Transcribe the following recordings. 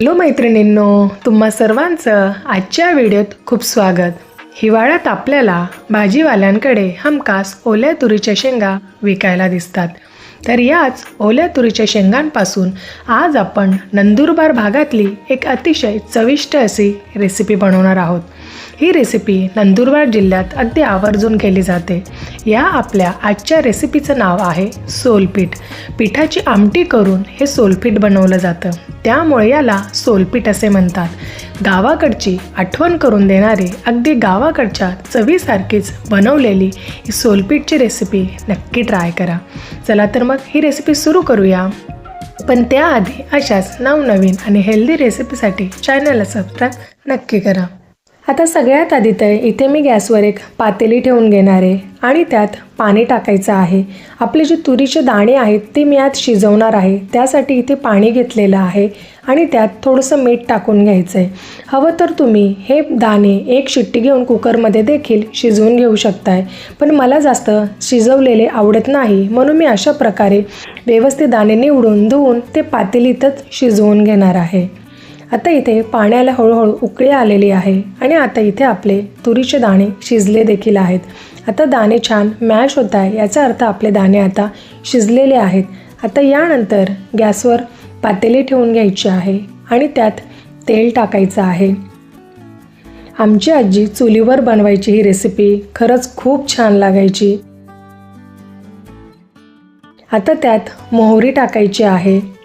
Hello मैत्रिणींनो तुम्हा सर्वांचं आजच्या व्हिडिओत खूप स्वागत. हिवाळ्यात आपल्याला भाजीवाल्यांकडे हमखास ओल्या तुरीच्या शेंगा विकायला दिसतात. तर याच ओल्या तुरीच्या शेंगांपासून आज आपण नंदुरबार भागातली एक अतिशय चविष्ट अशी रेसिपी बनवणार आहोत. ही रेसिपी नंदुरबार जिल्ह्यात अगदी आवर्जून केली जाते. या आपल्या आजच्या रेसिपीचं नाव आहे सोलपीठ. पिठाची आमटी करून हे सोलपीठ बनवलं जातं. त्यामुळे याला सोलपीठ असे म्हणतात. गावाकडची आठवण करून देणारी अगदी गावाकडच्या चवीसारखीच बनवलेली ही सोलपीठची रेसिपी नक्की ट्राय करा. चला तर मग ही रेसिपी सुरू करूया. पण त्याआधी अशाच नवनवीन आणि हेल्दी रेसिपीसाठी चॅनलला सबस्क्राईब नक्की करा. आता सगळ्यात आधी तर इथे मी गॅसवर एक पातेली ठेवून घेणार आहे आणि त्यात पाणी टाकायचं आहे. आपले जे तुरीचे दाणे आहेत ते मी आत शिजवणार आहे. त्यासाठी इथे पाणी घेतलेलं आहे आणि त्यात थोडंसं मीठ टाकून घ्यायचं आहे हवं तर तुम्ही हे दाणे एक शिट्टी घेऊन कुकरमध्ये देखील शिजवून घेऊ शकताय. पण मला जास्त शिजवलेले आवडत नाही. म्हणून मी अशा प्रकारे व्यवस्थित दाणे निवडून धुवून ते पातेलीतच शिजवून घेणार आहे. आता इथे पाण्याला हळूहळू उकळी आलेली आहे आणि आता इथे आपले तुरीचे दाणे शिजले देखील आहेत. आता दाणे छान मॅश होत आहे याचा अर्थ आपले दाणे आता शिजलेले आहेत. आता यानंतर गॅसवर पातेली ठेवून घ्यायची आहे आणि त्यात तेल टाकायचं आहे. आमची आजी चुलीवर बनवायची ही रेसिपी खरंच खूप छान लागायची. आता त्यात मोहरी टाकायची आहे.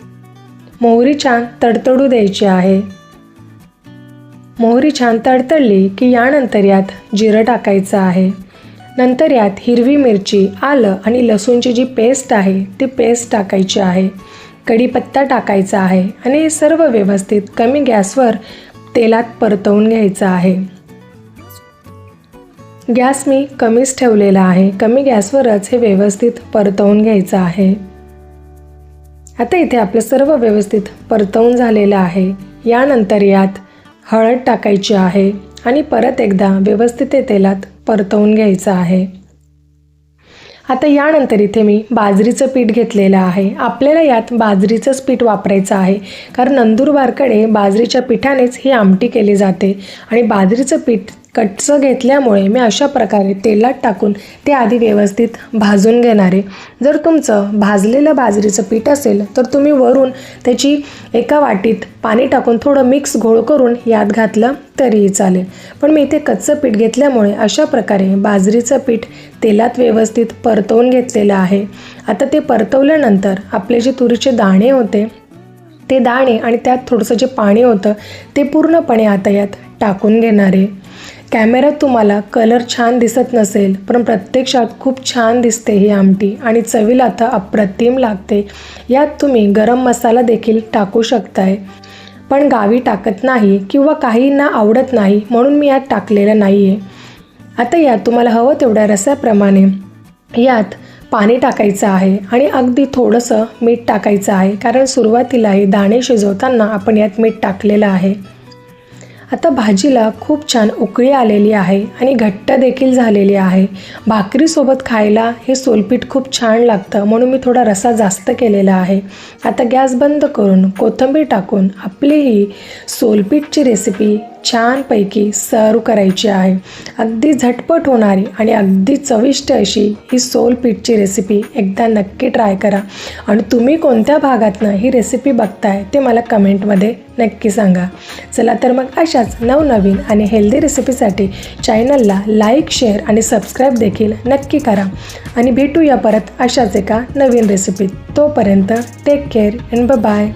मोहरी छान तडतडू द्यायची आहे. मोहरी छान तडतडली की यानंतर यात जिरं टाकायचं आहे. नंतर यात हिरवी मिरची आलं आणि लसूणची जी पेस्ट आहे ती पेस्ट टाकायची आहे. कढीपत्ता टाकायचा आहे आणि हे सर्व व्यवस्थित कमी गॅसवर तेलात परतवून घ्यायचं आहे. गॅस मी कमीच ठेवलेला आहे. कमी गॅसवरच हे व्यवस्थित परतवून घ्यायचं आहे. आता इथे आपलं सर्व व्यवस्थित परतवून झालेलं आहे. यानंतर यात हळद टाकायची आहे आणि परत एकदा व्यवस्थित ते तेलात परतवून घ्यायचं आहे. आता यानंतर इथे मी बाजरीचं पीठ घेतलेलं आहे. आपल्याला यात बाजरीचंच पीठ वापरायचं आहे. कारण नंदुरबारकडे बाजरीच्या पिठानेच ही आमटी केली जाते आणि बाजरीचं पीठ कच्चं घेतल्यामुळे मी अशा प्रकारे तेलात टाकून ते आधी व्यवस्थित भाजून घेणारे जर तुमचं भाजलेलं बाजरीचं पीठ असेल तर तुम्ही वरून त्याची एका वाटीत पाणी टाकून थोडं मिक्स घोळ करून यात घातलं तरीही चालेल. पण मी इथे कच्चं पीठ घेतल्यामुळे अशा प्रकारे बाजरीचं पीठ तेलात व्यवस्थित परतवून घेतलेलं आहे. आता ते परतवल्यानंतर आपले जे तुरीचे दाणे होते ते दाणे आणि त्यात थोडंसं जे पाणी होतं ते पूर्णपणे आता यात टाकून घेणारे कॅमेऱ्यात तुम्हाला कलर छान दिसत नसेल पण प्रत्यक्षात खूप छान दिसते ही आमटी आणि चवीला तर अप्रतिम लागते. यात तुम्ही गरम मसाला देखील टाकू शकताय. पण गावी टाकत नाही किंवा काहींना आवडत नाही म्हणून मी यात टाकलेलं नाही आहे आता यात तुम्हाला हवं तेवढ्या रसाप्रमाणे यात पाणी टाकायचं आहे आणि अगदी थोडंसं मीठ टाकायचं आहे कारण सुरुवातीला हे दाणे शिजवताना आपण यात मीठ टाकलेलं आहे. आता भाजीला खूप छान उकळी आलेली आहे आणि घट्ट देखील झालेली आहे. भाकरीसोबत खायला हे सोलपीठ खूप छान लागतं म्हणून मी थोडा रसा जास्त केलेला आहे. आता गॅस बंद करून कोथिंबीर टाकून आपली ही सोलपीठची रेसिपी छानपैकी सर्व करायची आहे. अगदी झटपट होणारी आणि अगदी चविष्ट अशी ही सोलपीठची रेसिपी एकदा नक्की ट्राय करा. आणि तुम्ही कोणत्या भागातनं ही रेसिपी बघताय ते मला कमेंटमध्ये नक्की सांगा. चला तर मग अशाच नवनवीन आणि हेल्दी रेसिपीसाठी चॅनलला लाईक शेअर आणि सबस्क्राईब देखील नक्की करा. आणि भेटूया परत अशाच एका नवीन रेसिपीत तोपर्यंत टेक केअर अँड बाय